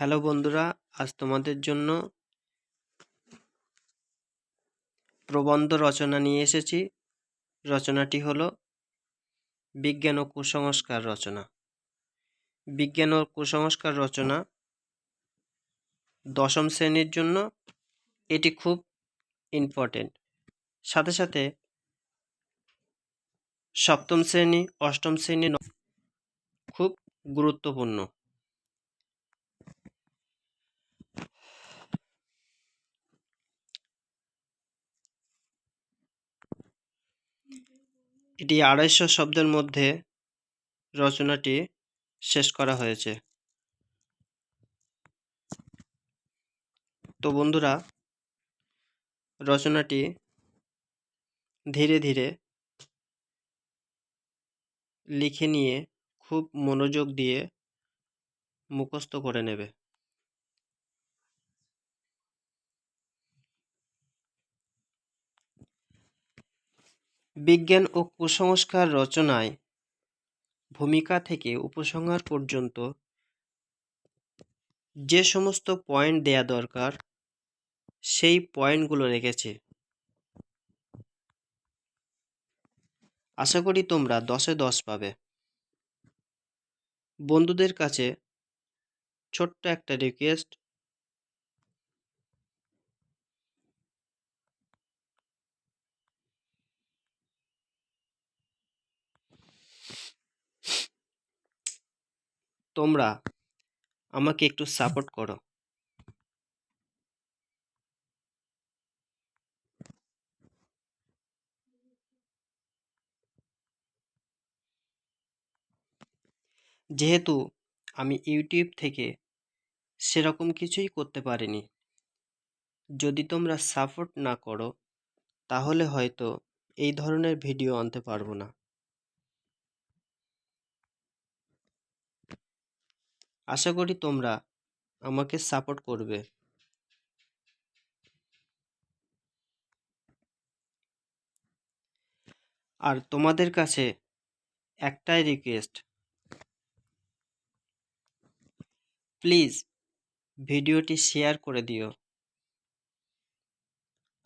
Hello বন্ধুরা, আজ তোমাদের জন্য প্রবন্ধ রচনা নিয়ে এসেছি। রচনাটি হলো বিজ্ঞান ও কুসংস্কার রচনা। বিজ্ঞান ও কুসংস্কার রচনা দশম শ্রেণির জন্য এটি খুব ইম্পর্টেন্ট সাথে সাথে সপ্তম শ্রেণি, অষ্টম শ্রেণি খুব গুরুত্বপূর্ণ। এটি আড়াইশো শব্দের মধ্যে রচনাটি শেষ করা হয়েছে। তো বন্ধুরা, রচনাটি ধীরে ধীরে লিখে নিয়ে খুব মনোযোগ দিয়ে মুখস্থ করে নেবে। বিজ্ঞান ও কুসংস্কার রচনায় ভূমিকা থেকে উপসংহার পর্যন্ত যে সমস্ত পয়েন্ট দেয়া দরকার, সেই পয়েন্টগুলো রেখেছে। আশা করি তোমরা দশে দশ পাবে। বন্ধুদের কাছে ছোট্ট একটা রিকোয়েস্ট তোমরা আমাকে একটু সাপোর্ট করো। যেহেতু আমি ইউটিউব থেকে সেরকম কিছুই করতে পারিনি, যদি তোমরা সাপোর্ট না করো, তাহলে হয়তো এই ধরনের ভিডিও আনতে পারব না। আশা করি তোমরা আমাকে সাপোর্ট করবে। আর তোমাদের কাছে একটাই রিকোয়েস্ট প্লিজ ভিডিওটি শেয়ার করে দিও।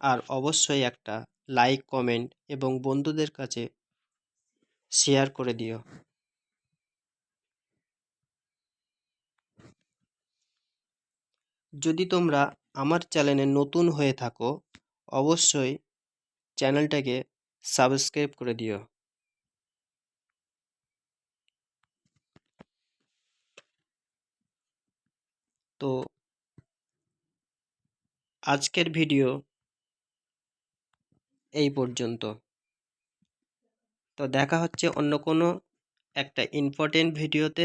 আর অবশ্যই একটা লাইক কমেন্ট এবং বন্ধুদের কাছে শেয়ার করে দিও। যদি তোমরা আমার চ্যানেলে নতুন হয়ে থাকো, অবশ্যই চ্যানেলটাকে সাবস্ক্রাইব করে দিও। তো আজকের ভিডিও এই পর্যন্ত। তো দেখা হচ্ছে অন্য কোনো একটা ইম্পর্টেন্ট ভিডিওতে।